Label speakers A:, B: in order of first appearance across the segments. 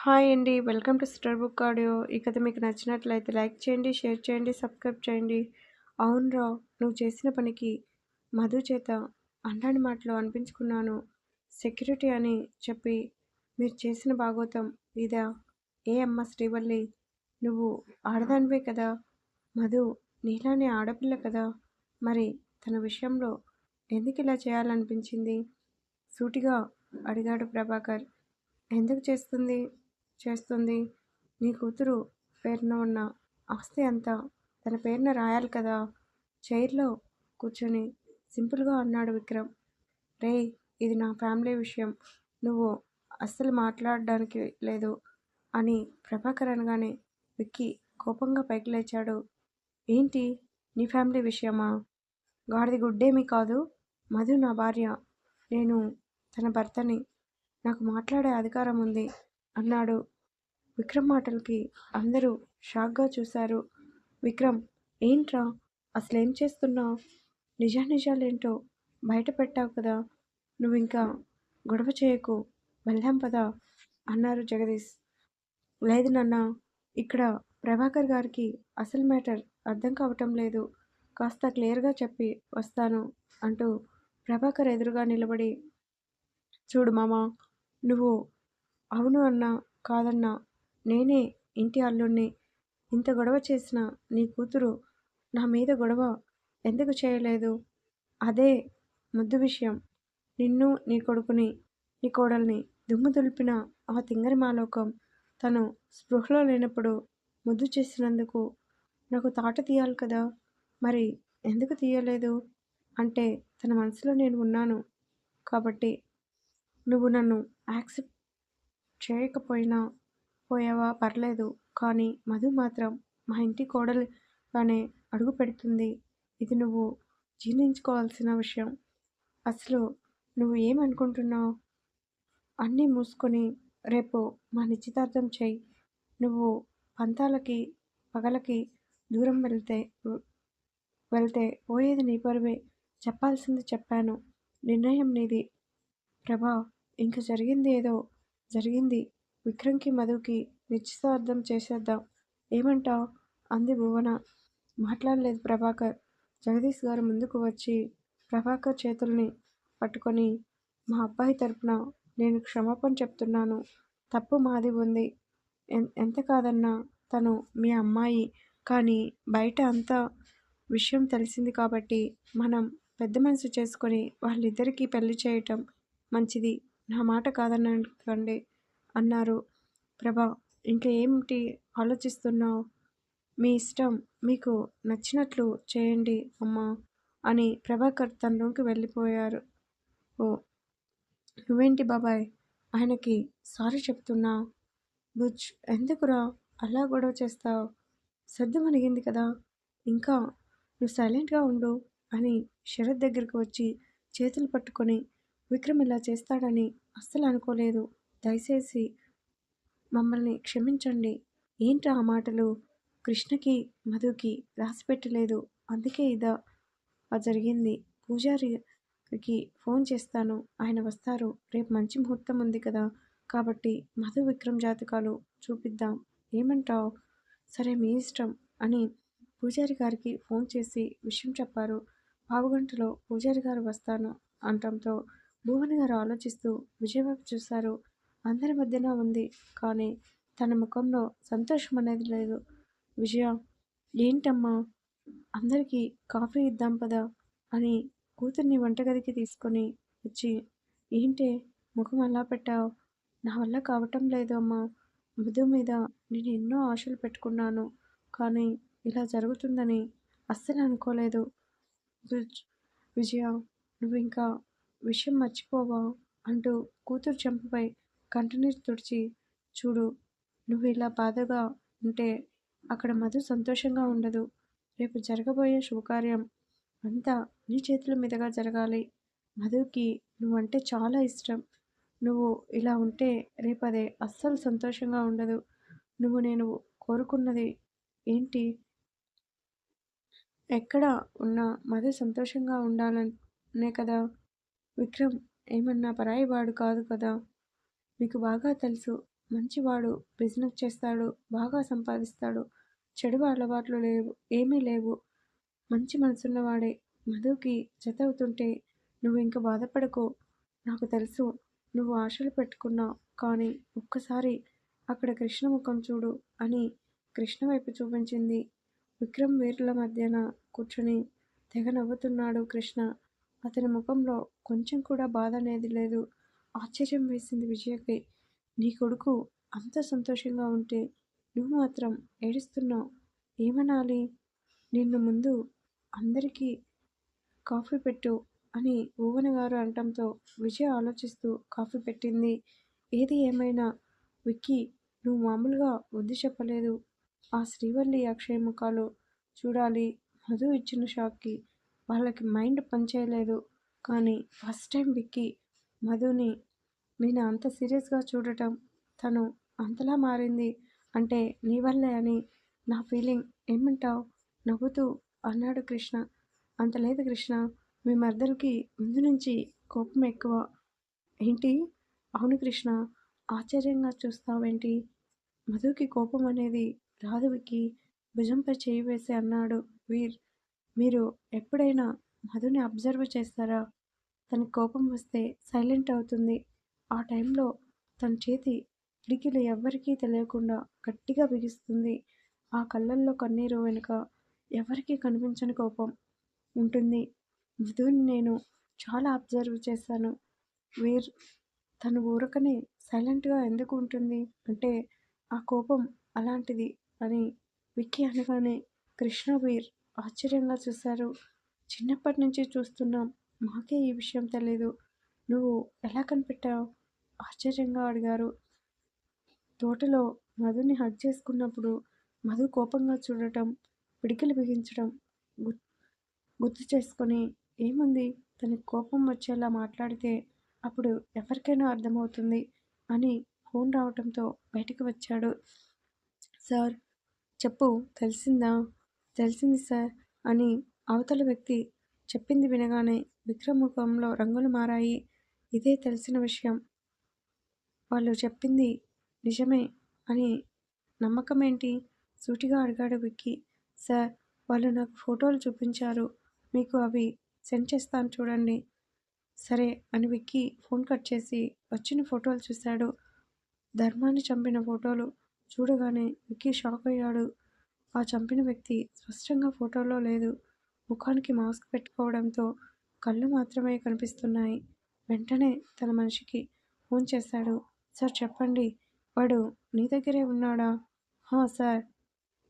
A: Hi అండి. Welcome to star book audio. ఈ కథ మీకు నచ్చినట్లయితే లైక్ చేయండి షేర్ చేయండి సబ్స్క్రైబ్ చేయండి. అవునరా నువ్వు చేసిన పనికి మధు చేత అన్నాడి మాటలు అనిపించుకున్నాను. సెక్యూరిటీ అని చెప్పి మీరు చేసిన భాగోతం ఇదా? ఏ అమ్మ శ్రీవల్లి? నువ్వు ఆడదానివే కదా? మధు నీలానే ఆడపిల్ల కదా? మరి తన విషయంలో ఎందుకు ఇలా చేయాలనిపించింది? సూటిగా అడిగాడు ప్రభాకర్. ఎందుకు చేస్తుంది? చేస్తుంది. నీ కూతురు పేరున ఉన్న ఆస్తి అంతా తన పేరున రాయాలి కదా? చైర్లో కూర్చొని సింపుల్గా అన్నాడు విక్రమ్. రే ఇది నా ఫ్యామిలీ విషయం. నువ్వు అస్సలు మాట్లాడడానికి లేదు అని ప్రభాకర్ అనగానే విక్కీ కోపంగా పైకి లేచాడు. ఏంటి? నీ ఫ్యామిలీ విషయమా? గాడిది గుడ్డేమీ కాదు. మధు నా భార్య. నేను తన భర్తని. నాకు మాట్లాడే అధికారం ఉంది. అన్నాడు. విక్రమ్ మాటలకి అందరూ షాక్గా చూశారు. విక్రమ్ ఏంట్రా? అసలేం చేస్తున్నావు? నిజానిజాలేంటో బయట పెట్టావు కదా. నువ్వు ఇంకా గొడవ చేయకు. వెళ్దాం పదా? అన్నారు జగదీష్. లేదు నాన్న. ఇక్కడ ప్రభాకర్ గారికి అసలు మ్యాటర్ అర్థం కావటం లేదు. కాస్త క్లియర్గా చెప్పి వస్తాను అంటూ ప్రభాకర్ ఎదురుగా నిలబడి చూడు మామ నువ్వు అవును అన్నా కాదన్నా. నేనే ఇంటి అల్లుణ్ణి. ఇంత గొడవ చేసిన నీ కూతురు నా మీద గొడవ ఎందుకు చేయలేదు? అదే ముద్దు విషయం. నిన్ను నీ కొడుకుని నీ కోడల్ని దుమ్ము దులిపిన ఆ తింగరి మాలోకం తను స్పృహలో లేనప్పుడు ముద్దు చేసినందుకు నాకు తాట తీయాలి కదా? మరి ఎందుకు తీయలేదు? అంటే తన మనసులో నేను ఉన్నాను కాబట్టి నువ్వు నన్ను యాక్సెప్ట్ చేయకపోయినా పోయావా? పర్లేదు. కానీ మధు మాత్రం మా ఇంటి కోడలుగానే అడుగు పెడుతుంది. ఇది నువ్వు జీర్ణించుకోవాల్సిన విషయం. అసలు నువ్వు ఏమనుకుంటున్నావు? అన్నీ మూసుకొని రేపు మా నిశ్చితార్థం చేయి నువ్వు పంతాలకి పగలకి దూరం వెళ్తే వెళ్తే పోయేది నీ పరువే. చెప్పాల్సింది చెప్పాను. నిర్ణయం నీది. ప్రభా ఇంక జరిగింది ఏదో జరిగింది. విక్రమ్కి మధుకి నిశ్చితార్థం చేసేద్దాం. ఏమంటావ్ అంది భువన. మాట్లాడలేదు ప్రభాకర్. జగదీష్ గారు ముందుకు వచ్చి ప్రభాకర్ చేతుల్ని పట్టుకొని మా అబ్బాయి తరపున నేను క్షమాపణ చెప్తున్నాను. తప్పు మాది ఉంది. ఎంత కాదన్నా తను మీ అమ్మాయి. కానీ బయట అంతా విషయం తెలిసింది కాబట్టి మనం పెద్ద మనసు చేసుకొని వాళ్ళిద్దరికీ పెళ్ళి చేయటం మంచిది. నా మాట కాదనకండి అన్నారు ప్రభా. ఇంకా ఏమిటి ఆలోచిస్తున్నావు? మీ ఇష్టం మీకు నచ్చినట్లు చేయండి అమ్మా అని ప్రభాకర్ తన రూమ్కి వెళ్ళిపోయారు. ఓ నువ్వేంటి బాబాయ్? ఆయనకి సారీ చెప్తున్నా? బుజ్ ఎందుకురా అలా గొడవ చేస్తావు? సర్దు మనిగింది కదా. ఇంకా నువ్వు సైలెంట్గా ఉండు అని శరత్ దగ్గరికి వచ్చి చేతులు పట్టుకొని విక్రమ్ ఇలా చేస్తాడని అస్సలు అనుకోలేదు. దయచేసి మమ్మల్ని క్షమించండి. ఏంటి ఆ మాటలు? కృష్ణకి మధుకి రాసిపెట్టలేదు. అందుకే ఇదా జరిగింది. పూజారికి ఫోన్ చేస్తాను. ఆయన వస్తారు. రేపు మంచి ముహూర్తం ఉంది కదా. కాబట్టి మధు విక్రమ్ జాతకాలు చూపిద్దాం. ఏమంటావు? సరే మీ ఇష్టం అని పూజారి గారికి ఫోన్ చేసి విషయం చెప్పారు. పావుగంటలో పూజారి గారు వస్తాను అనటంతో భువన్ గారు ఆలోచిస్తూ విజయబాబు చూశారు. అందరి మధ్యన ఉంది. కానీ తన ముఖంలో సంతోషం అనేది లేదు. విజయ ఏంటమ్మా? అందరికీ కాఫీ ఇద్దాం పదా? అని కూతుర్ని వంటగదికి తీసుకొని వచ్చి ఏంటే? ముఖం అలా పెట్టావు? నా వల్ల కావటం లేదు అమ్మా. మృదు మీద నేను ఎన్నో ఆశలు పెట్టుకున్నాను. కానీ ఇలా జరుగుతుందని అస్సలు అనుకోలేదు. విజయ నువ్వు ఇంకా విషయం మర్చిపోవా అంటూ కూతురు చెంపపై కంటనీరు తుడిచి చూడు నువ్వు ఇలా బాధగా ఉంటే అక్కడ మధు సంతోషంగా ఉండదు. రేపు జరగబోయే శుభకార్యం అంతా నీ చేతుల మీదుగా జరగాలి. మధుకి నువ్వంటే చాలా ఇష్టం. నువ్వు ఇలా ఉంటే రేపు అదే అస్సలు సంతోషంగా ఉండదు. నువ్వు నేను కోరుకున్నది ఏంటి? ఎక్కడ ఉన్నా మధు సంతోషంగా ఉండాలనే కదా. విక్రమ్ ఏమన్నా పరాయివాడు కాదు కదా? మీకు బాగా తెలుసు. మంచివాడు బిజినెస్ చేస్తాడు బాగా సంపాదిస్తాడు. చెడు అలవాట్లు లేవు ఏమీ లేవు. మంచి మనసున్నవాడే. మధుకి జతవుతుంటే నువ్వు ఇంకా బాధపడకు. నాకు తెలుసు నువ్వు ఆశలు పెట్టుకున్నావు. కానీ ఒక్కసారి అక్కడ కృష్ణ ముఖం చూడు అని కృష్ణ వైపు చూపించింది. విక్రమ్ వీరుల మధ్యన కూర్చొని తెగ నవ్వుతున్నాడు కృష్ణ. అతని ముఖంలో కొంచెం కూడా బాధ అనేది లేదు. ఆశ్చర్యం వేసింది విజయకి. నీ కొడుకు అంత సంతోషంగా ఉంటే నువ్వు మాత్రం ఏడుస్తున్నావు. ఏమనాలి? నిన్ను ముందు అందరికీ కాఫీ పెట్టు అని భువన గారు అనటంతో విజయ ఆలోచిస్తూ కాఫీ పెట్టింది. ఏది ఏమైనా విక్కీ నువ్వు మామూలుగా వద్దు చెప్పలేదు. ఆ శ్రీవల్లి అక్షయ ముఖాలు చూడాలి. మధు ఇచ్చిన షాక్కి వాళ్ళకి మైండ్ పనిచేయలేదు. కానీ ఫస్ట్ టైం విక్కీ మధుని నేను అంత సీరియస్గా చూడటం తను అంతలా మారింది అంటే నీ వల్లే అని నా ఫీలింగ్ ఏమంటావు? నవ్వుతూ అన్నాడు కృష్ణ. అంత లేదు కృష్ణ మీ మర్దలకి ముందు నుంచి కోపం ఎక్కువ. ఏంటి? అవును కృష్ణ ఆశ్చర్యంగా చూస్తావేంటి? మధుకి కోపం అనేది రాధవికి భుజంపై చేయి వేసి అన్నాడు వీర్. మీరు ఎప్పుడైనా మధుని అబ్జర్వ్ చేస్తారా? తన కోపం వస్తే సైలెంట్ అవుతుంది. ఆ టైంలో తన చేతి పిడికిలు ఎవ్వరికీ తెలియకుండా గట్టిగా బిగిస్తుంది. ఆ కళ్ళల్లో కన్నీరు వెనుక ఎవరికీ కనిపించని కోపం ఉంటుంది. మధుని నేను చాలా అబ్జర్వ్ చేశాను. వీర్ తను ఊరకనే సైలెంట్గా ఎందుకు ఉంటుంది? అంటే ఆ కోపం అలాంటిది అని విక్కీ అనగానే కృష్ణ వీర్ ఆశ్చర్యంగా చూశారు. చిన్నప్పటి నుంచి చూస్తున్నాం. మాకే ఈ విషయం తెలీదు. నువ్వు ఎలా కనిపెట్టావు? ఆశ్చర్యంగా అడిగారు. తోటలో మధుని హగ్ చేసుకున్నప్పుడు మధు కోపంగా చూడటం పిడికిలు బిగించడం గుర్తు చేసుకొని ఏముంది? తనకి కోపం వచ్చేలా మాట్లాడితే అప్పుడు ఎవరికైనా అర్థమవుతుంది అని ఫోన్ రావడంతో బయటికి వచ్చాడు. సార్ చెప్పు తెలిసిందా? తెలిసింది సార్ అని అవతల వ్యక్తి చెప్పింది వినగానే విక్రమ్ ముఖంలో రంగులు మారాయి. ఇదే తెలిసిన విషయం. వాళ్ళు చెప్పింది నిజమే అని నమ్మకం ఏంటి సూటిగా అడిగాడు విక్కీ. సార్ వాళ్ళు నాకు ఫోటోలు చూపించారు. మీకు అవి సెండ్ చేస్తాను చూడండి. సరే అని విక్కీ ఫోన్ కట్ చేసి వచ్చిన ఫోటోలు చూశాడు. ధర్మాన్ని చంపిన ఫోటోలు చూడగానే విక్కీ షాక్ అయ్యాడు. ఆ చంపిన వ్యక్తి స్పష్టంగా ఫోటోలో లేదు. ముఖానికి మాస్క్ పెట్టుకోవడంతో కళ్ళు మాత్రమే కనిపిస్తున్నాయి. వెంటనే తన మనిషికి ఫోన్ చేశాడు. సార్ చెప్పండి. వాడు నీ దగ్గరే ఉన్నాడా? సార్.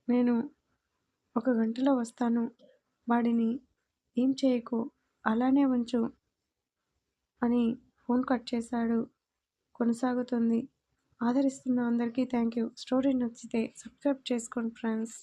A: నేను ఒక గంటలో వస్తాను. వాడిని ఏం చేయకు. అలానే ఉంచు అని ఫోన్ కట్ చేశాడు. కొనసాగుతుంది. ఆదరిస్తున్న అందరికీ థ్యాంక్ యూ స్టోరీ నచ్చితే సబ్స్క్రైబ్ చేసుకోండి ఫ్రెండ్స్.